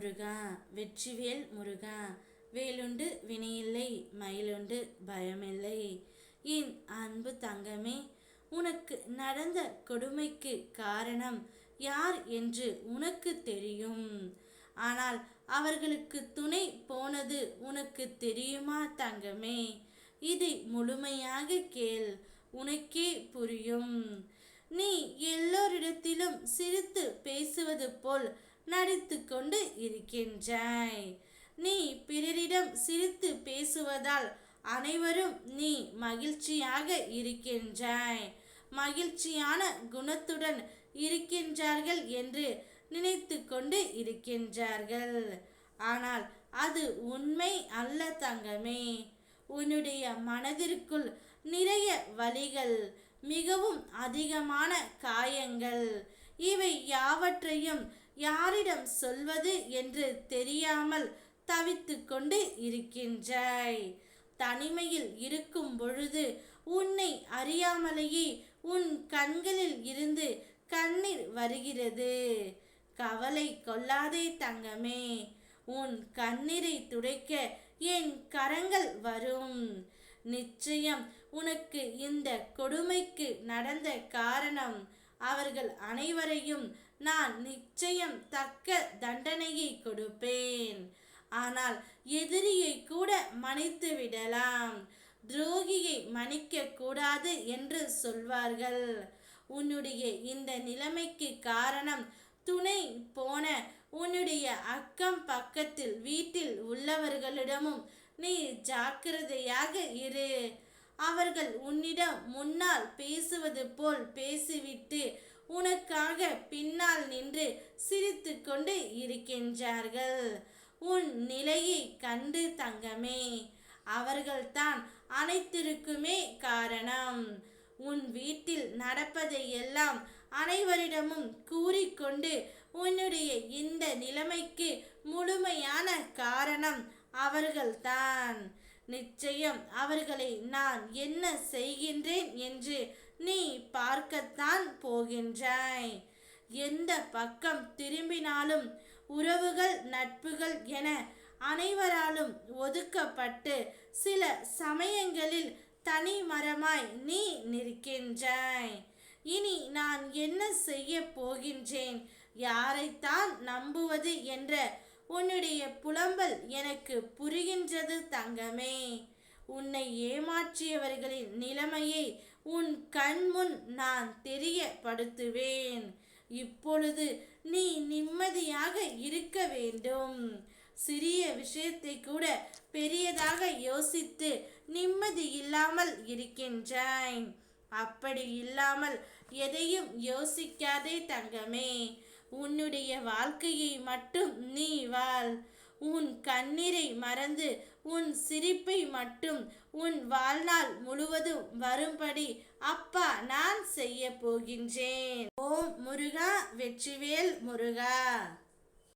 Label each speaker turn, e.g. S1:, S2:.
S1: முருகா வெற்றிவேல் முருகா வேலுண்டு வினையில்லை மயிலுண்டு பயமில்லை. என் அன்பு தங்கமே உனக்கு நடந்த கொடுமைக்கு காரணம் யார் என்று உனக்கு தெரியும். ஆனால் அவர்களுக்கு துணை போனது உனக்கு தெரியுமா தங்கமே? இதை முழுமையாக கேள் உனக்கே புரியும். நீ எல்லோரிடத்திலும் சிரித்து பேசுவது போல் நடித்து கொண்டு இருக்கின்றாய். நீ பிறரிடம் சிரித்து பேசுவதால் அனைவரும் நீ மகிழ்ச்சியாக இருக்கின்றாய். மகிழ்ச்சியான குணத்துடன் இருக்கின்றார்கள் என்று நினைத்து கொண்டு இருக்கின்றார்கள். ஆனால் அது உண்மை அல்ல தங்கமே. உன்னுடைய மனதிற்குள் நிறைய வழிகள் மிகவும் அதிகமான காயங்கள் இவை யாவற்றையும் யாரிடம் சொல்வது என்று தெரியாமல் தவித்து கொண்டு இருக்கின்றாய். தனிமையில் இருக்கும் பொழுது உன்னை அறியாமலேயே உன் கண்களில் இருந்து கண்ணீர் வருகிறது. கவலை கொள்ளாதே தங்கமே உன் கண்ணீரை துடைக்க என் கரங்கள் வரும். நிச்சயம் உனக்கு இந்த கொடுமைக்கு நடந்த காரணம் அவர்கள் அனைவரையும் நான் நிச்சயம் தக்க தண்டனையை கொடுப்பேன். ஆனால் எதிரியை கூட மன்னித்து விடலாம். துரோகியை மன்னிக்க கூடாது என்று சொல்வார்கள். உன்னுடைய இந்த நிலைமைக்கு காரணம் துணை போன உன்னுடைய அக்கம் பக்கத்தில் வீட்டில் உள்ளவர்களிடமும் நீ ஜாக்கிரதையாக இரு. அவர்கள் உன்னிடம் முன்னால் பேசுவது போல் பேசிவிட்டு உனக்காக பின்னால் நின்று சிரித்து கொண்டு இருக்கின்றார்கள். உன் நிலையை கண்டு தங்கமே. அவர்கள்தான் அனைத்திற்குமே காரணம். உன் வீட்டில் நடப்பதை எல்லாம் அனைவரிடமும் கூறிக்கொண்டு உன்னுடைய இந்த நிலைமைக்கு முழுமையான காரணம் அவர்கள்தான். நிச்சயம் அவர்களை நான் என்ன செய்கின்றேன் என்று நீ பார்க்கத்தான் போகின்றாய். எந்த பக்கம் திரும்பினாலும் உறவுகள் நட்புகள் என அனைவராலும் ஒதுக்கப்பட்டு சில சமயங்களில் தனி மரமாய் நீ நிற்கின்றாய். இனி நான் என்ன செய்ய போகின்றேன்? யாரைத்தான் நம்புவது என்ற உன்னுடைய புலம்பல் எனக்கு புரிகின்றது தங்கமே. உன்னை ஏமாற்றியவர்களின் நிலைமையை உன் கண்முன் நான் தெரியப்படுத்துவேன். இப்பொழுது நீ நிம்மதியாக இருக்க வேண்டும். சிறிய விஷயத்தை கூட பெரியதாக யோசித்து நிம்மதி இல்லாமல் இருக்கின்றாய் அப்படி இல்லாமல் எதையும் யோசிக்காதே தங்கமே. உன்னுடைய வாழ்க்கையை மட்டும் நீ வாழ். உன் கண்ணீரை மறந்து உன் சிரிப்பை மட்டும் உன் வாழ்நாள் முழுவதும் வரும்படி அப்பா நான் செய்ய போகின்றேன். ஓம் முருகா வெற்றிவேல் முருகா.